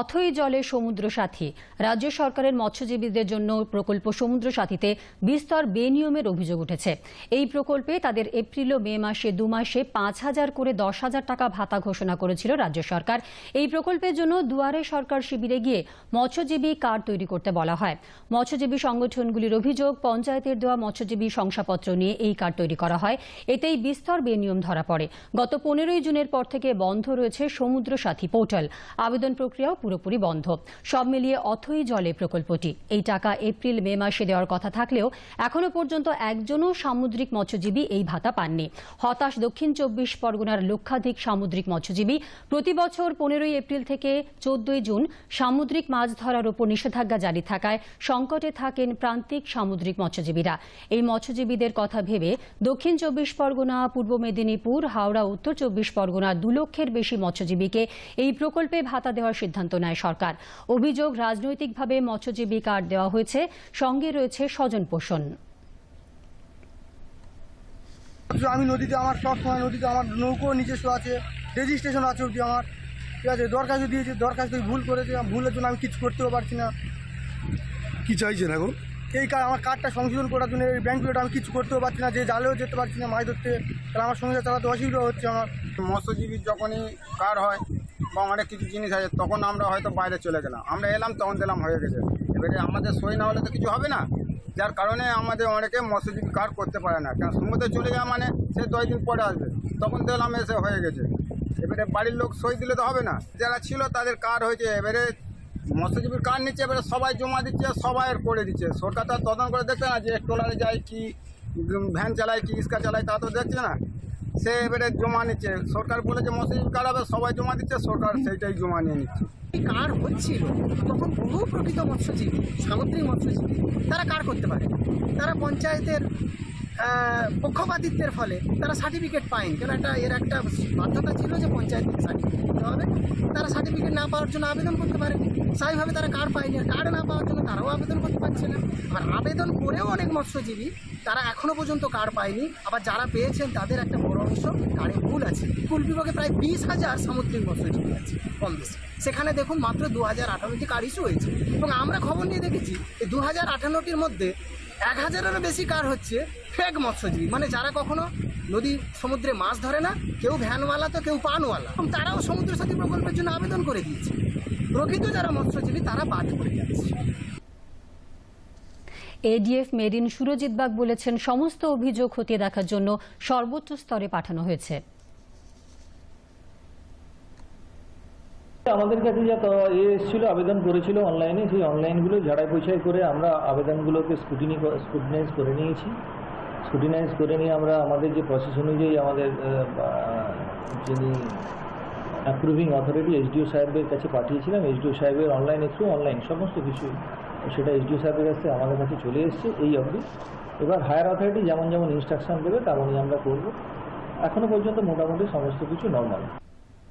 অথই জলে সমুদ্র সাথী। রাজ্য সরকারের মৎস্যজীবীদের জন্য প্রকল্প সমুদ্র সাথীতে বিস্তর বেনিয়মের অভিযোগ উঠেছে। এই প্রকল্পে তাদের এপ্রিল ও মে মাসে দু মাসে পাঁচ হাজার করে দশ হাজার টাকা ভাতা ঘোষণা করেছিল রাজ্য সরকার। এই প্রকল্পের জন্য দুয়ারে সরকার শিবিরে গিয়ে মৎস্যজীবী কার্ড তৈরি করতে বলা হয়। মৎস্যজীবী সংগঠনগুলির অভিযোগ, পঞ্চায়েতের দেওয়া মৎস্যজীবী শংসাপত্র নিয়ে এই কার্ড তৈরি করা হয়। এতেই বিস্তর বেনিয়ম ধরা পড়ে। গত পনেরোই জুনের পর থেকে বন্ধ রয়েছে সমুদ্র সাথী পোর্টাল। আবেদন প্রক্রিয়াও পুরোপুরি বন্ধ। সব মিলিয়ে অথই জলে প্রকল্পটি। এই টাকা এপ্রিল, মে মাসে দেওয়ার কথা থাকলেও এখনও পর্যন্ত একজনও সামুদ্রিক মৎস্যজীবী এই ভাতা পাননি। হতাশ দক্ষিণ চব্বিশ পরগনার লক্ষাধিক সামুদ্রিক মৎস্যজীবী প্রতি বছর পনেরোই এপ্রিল থেকে চোদ্দই জুন সামুদ্রিক মাছ ধরার উপর নিষেধাজ্ঞা জারি থাকায় সংকটে থাকেন প্রান্তিক সামুদ্রিক মৎস্যজীবীরা। এই মৎস্যজীবীদের কথা ভেবে দক্ষিণ চব্বিশ পরগনা, পূর্ব মেদিনীপুর, হাওড়া, উত্তর চব্বিশ পরগনা দু লক্ষের বেশি মৎস্যজীবীকে এই প্রকল্পে ভাতা দেওয়ার সিদ্ধান্ত নেয় সরকার। অভিযোগ রাজনৈতিকভাবে মৎস্যজীবী কার্ড দেওয়া হয়েছে। সঙ্গে রয়েছে স্বজন পোষণ। আমি নদীতে আমার সব সময় নদীতে আমার নৌকো নিজস্ব আছে রেজিস্ট্রেশন আছে অবধি আমার। ঠিক আছে দরখাস্ত দিয়েছি দরখাস্ত ভুল করেছে ভুলের জন্য আমি কিছু করতেও পারছি না। কি চাইছেন এখন? এই কার আমার কার্ডটা সংশোধন করার জন্য এই ব্যাংকগুলোটা আমি কিছু করতেও পারছি না যে জালেও যেতে পারছি না মাছ ধরতে। তাহলে আমার সংসার চালাতে অসুবিধা হচ্ছে আমার। মৎস্যজীবীর যখনই কার হয় বা অনেক কিছু জিনিস আছে, তখন আমরা হয়তো বাইরে চলে গেলাম। আমরা এলাম, তখন দিলাম হয়ে গেছে। এবারে আমাদের সই না হলে তো কিছু হবে না। যার কারণে আমাদের অনেকে মৎস্যজীবী কার্ড করতে পারে না। কারণ সমুদ্রে চলে যাওয়া মানে সে দশ দিন পরে আসবে। তখন দেখলাম এসে হয়ে গেছে। এবারে বাড়ির লোক সই দিলে তো হবে না। যারা ছিল তাদের কার্ড হয়েছে? এবারে মৎস্যজীবীর কার্ড নিচ্ছে? এবারে সবাই জমা দিচ্ছে, সবাই করে দিচ্ছে। সরকার তো তদন্ত করে দেখছে না যে ট্রলারে যায় কি ভ্যান চালায় কি রিক্সা চালায় তা তো দেখছে না। সে এবারে জমা নিচ্ছে। সরকার বলেছে কার্ড হবে সবাই জমা দিচ্ছে, সরকার সেইটাই জমা নিয়ে নিচ্ছে। কার হচ্ছিল? তখন বহু প্রকৃত মৎস্যজীবী, সামুদ্রিক মৎস্যজীবী, তারা কার করতে পারে? তারা পঞ্চায়েতের পক্ষপাতিত্বের ফলে তারা সার্টিফিকেট পায়নি। কেন একটা এর একটা বাধ্যতা ছিল যে পঞ্চায়েত থেকে সার্টিফিকেট দিতে হবে? তারা সার্টিফিকেট না পাওয়ার জন্য আবেদন করতে পারে স্বাভাবিকভাবে তারা কার পায়নি আর কার্ড না পাওয়ার জন্য তারাও আবেদন করতে পারছে না। আবার আবেদন করেও অনেক মৎস্যজীবী তারা এখনও পর্যন্ত কার্ড পায়নি। আবার যারা পেয়েছেন তাদের একটা বড় অংশ কার্ডে ভুল আছে। কুল বিভাগে প্রায় বিশ হাজার সামুদ্রিক মৎস্যজীবী আছে, কম বেশি। সেখানে দেখুন মাত্র দু হাজার আঠারোটি কার্ড ইস্যু হয়েছে। এবং আমরা খবর নিয়ে দেখেছি এই দু হাজার আঠারোটির মধ্যে এক হাজারেরও বেশি কার হচ্ছে ফেক মৎস্যজীবী। মানে যারা কখনো নদী সমুদ্রে মাছ ধরে না কেউ ভ্যানওয়ালা তো কেউ পানওয়ালা। এবং তারাও সমুদ্র সাথী প্রকল্পের জন্য আবেদন করে দিয়েছে। প্রকৃত যারা মৎস্যজীবী তারা বাদ পড়ে যাচ্ছে। এডিএফ মেরিন সুরজিৎ বাগ বলেছেন সমস্ত অভিযোগ খতিয়ে দেখার জন্য সর্বোচ্চ স্তরে পাঠানো হয়েছে। আমাদের কাছে যা এ এসেছিল আবেদন করেছিল অনলাইনে সেই অনলাইনগুলো ঝাড়াই পয়সাই করে আমরা আবেদনগুলোকে স্কুটিনি স্কুটিনাইজ করে নিয়েছি। স্কুটিনাইজ করে নিয়ে আমরা আমাদের যে প্রসেস অনুযায়ী আমাদের যিনি অ্যাপ্রুভিং অথরিটি এসডিও সাহেবের কাছে পাঠিয়েছিলাম। এসডিও সাহেবের অনলাইন থ্রু অনলাইন সমস্ত কিছু সেটা এসডিও সাহেবের কাছে আমাদের কাছে চলে এসছে এই অবধি। এবার হায়ার অথরিটি যেমন যেমন ইনস্ট্রাকশন দেবে, তেমনই আমরা করব। এখনও পর্যন্ত মোটামুটি সমস্ত কিছু নর্মাল